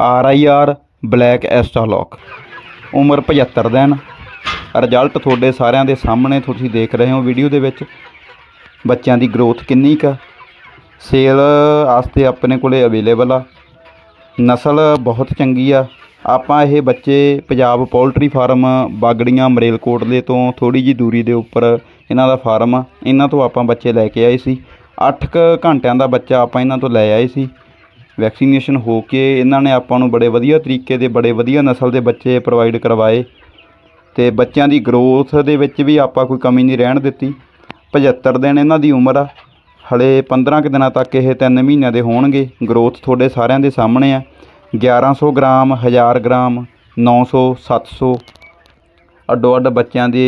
R I R black ਐਸਟਾਲੋਕ ਉਮਰ 75 ਦਿਨ। ਰਿਜ਼ਲਟ ਤੁਹਾਡੇ ਸਾਰਿਆਂ ਦੇ ਸਾਹਮਣੇ ਤੁਸੀਂ ਦੇਖ ਰਹੇ ਹੋ ਵੀਡੀਓ ਦੇ ਵਿੱਚ। ਬੱਚਿਆਂ ਦੀ ਗਰੋਥ ਕਿੰਨੀ ਕੁ ਸੇਲ ਆਸਤੇ ਆਪਣੇ ਕੋਲੇ ਅਵੇਲੇਬਲ ਆ। ਨਸਲ ਬਹੁਤ ਚੰਗੀ ਆ। ਆਪਾਂ ਇਹ ਬੱਚੇ ਪੰਜਾਬ ਪੋਲਟਰੀ ਫਾਰਮ ਬਾਗੜੀਆਂ ਮਰੇਲਕੋਟਲੇ ਤੋਂ ਥੋੜੀ ਜੀ ਦੂਰੀ ਦੇ ਉੱਪਰ ਇਹਨਾਂ ਦਾ ਫਾਰਮ ਆ। ਇਹਨਾਂ ਤੋਂ ਆਪਾਂ ਬੱਚੇ ਲੈ ਕੇ ਆਏ ਸੀ। 8 ਕੁ ਘੰਟਿਆਂ ਦਾ ਬੱਚਾ ਆਪਾਂ ਇਹਨਾਂ ਤੋਂ ਲੈ ਆਏ ਸੀ। ਵੈਕਸੀਨੇਸ਼ਨ ਹੋ ਕੇ ਇਹਨਾਂ ਨੇ ਆਪਾਂ ਨੂੰ ਬੜੇ ਵਧੀਆ ਤਰੀਕੇ ਦੇ, ਬੜੇ ਵਧੀਆ ਨਸਲ ਦੇ ਬੱਚੇ ਪ੍ਰੋਵਾਈਡ ਕਰਵਾਏ ਤੇ ਬੱਚਿਆਂ ਦੀ ਗਰੋਥ ਦੇ ਵਿੱਚ ਵੀ ਆਪਾਂ ਕੋਈ ਕਮੀ ਨਹੀਂ ਰਹਿਣ ਦਿੱਤੀ। 75 ਦਿਨ ਇਹਨਾਂ ਦੀ ਉਮਰ ਆ, ਹਲੇ 15 ਕੁ ਦਿਨਾਂ ਤੱਕ ਇਹ 3 ਮਹੀਨਿਆਂ ਦੇ ਹੋਣਗੇ ਗਰੋਥ ਤੁਹਾਡੇ ਸਾਰਿਆਂ ਦੇ ਸਾਹਮਣੇ ਆ। 1100 ਗ੍ਰਾਮ 1000 ਗ੍ਰਾਮ 900 700 ਅੱਡੋ ਅੱਡ ਬੱਚਿਆਂ ਦੇ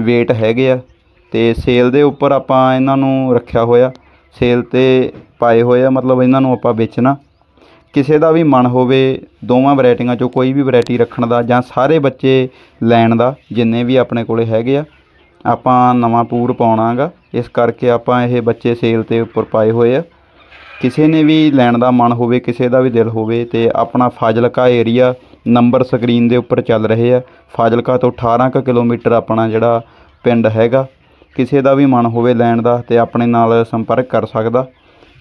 weight ਹੈਗੇ ਆ ਤੇ ਸੇਲ ਦੇ ਉੱਪਰ ਆਪਾਂ ਇਹਨਾਂ ਨੂੰ ਰੱਖਿਆ ਹੋਇਆ। ਸੇਲ ਤੇ ਪਾਏ ਹੋਏ ਆ, ਮਤਲਬ ਇਹਨਾਂ ਨੂੰ ਆਪਾਂ ਵੇਚਣਾ। ਕਿਸੇ ਦਾ ਵੀ ਮਨ ਹੋਵੇ, ਦੋਵਾਂ ਵੈਰਾਈਟੀਆਂ ਚੋਂ ਕੋਈ ਵੀ ਵੈਰਾਈਟੀ ਰੱਖਣ ਦਾ ਜਾਂ ਸਾਰੇ ਬੱਚੇ ਲੈਣ ਦਾ, ਜਿੰਨੇ ਵੀ ਆਪਣੇ ਕੋਲੇ ਹੈਗੇ ਆ, ਆਪਾਂ ਨਵਾਂ ਪੂਰ ਪਾਉਣਾਗਾ। ਇਸ ਕਰਕੇ ਆਪਾਂ ਇਹ ਬੱਚੇ ਸੇਲ ਤੇ ਉੱਪਰ ਪਾਏ ਹੋਏ ਆ। ਕਿਸੇ ਨੇ ਵੀ ਲੈਣ ਦਾ ਮਨ ਹੋਵੇ, ਕਿਸੇ ਦਾ ਵੀ ਦਿਲ ਹੋਵੇ ਤੇ ਆਪਣਾ ਫਾਜ਼ਿਲਕਾ ਏਰੀਆ ਨੰਬਰ ਸਕਰੀਨ ਦੇ ਉੱਪਰ ਚੱਲ ਰਹੇ ਆ। ਫਾਜ਼ਿਲਕਾ ਤੋਂ 18 ਕੁ ਕਿਲੋਮੀਟਰ ਆਪਣਾ ਜਿਹੜਾ ਪਿੰਡ ਹੈਗਾ ਕਿਸੇ ਦਾ ਵੀ ਮਨ ਹੋਵੇ ਲੈਣ ਦਾ ਤੇ ਆਪਣੇ ਨਾਲ ਸੰਪਰਕ ਕਰ ਸਕਦਾ।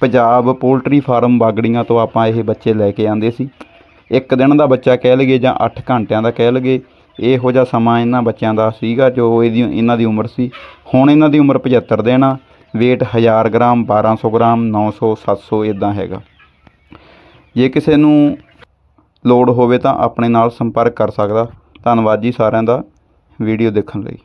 ਪੰਜਾਬ ਪੋਲਟਰੀ ਫਾਰਮ ਬਾਗੜੀਆਂ ਤੋਂ ਆਪਾਂ ਇਹ ਬੱਚੇ ਲੈ ਕੇ ਆਂਦੇ ਸੀ। ਇੱਕ ਦਿਨ ਦਾ ਬੱਚਾ ਕਹਿ ਲਈਏ ਜਾਂ 8 ਘੰਟਿਆਂ ਦਾ ਕਹਿ ਲਈਏ, ਇਹੋ ਜਿਹਾ ਸਮਾਂ ਇਹਨਾਂ ਬੱਚਿਆਂ ਦਾ ਸੀਗਾ ਜੋ ਇਹਦੀ, ਇਹਨਾਂ ਦੀ ਉਮਰ ਸੀ। ਹੁਣ ਇਹਨਾਂ ਦੀ ਉਮਰ 75 ਦਿਨ ਆ, weight 1000 ਗ੍ਰਾਮ 1200 ਗ੍ਰਾਮ 900 700 ਇਦਾਂ ਹੈਗਾ। ਜੇ ਕਿਸੇ ਨੂੰ ਲੋੜ ਹੋਵੇ ਤਾਂ ਆਪਣੇ ਨਾਲ ਸੰਪਰਕ ਕਰ ਸਕਦਾ। ਧੰਨਵਾਦ ਜੀ ਸਾਰਿਆਂ ਦਾ ਵੀਡੀਓ ਦੇਖਣ ਲਈ।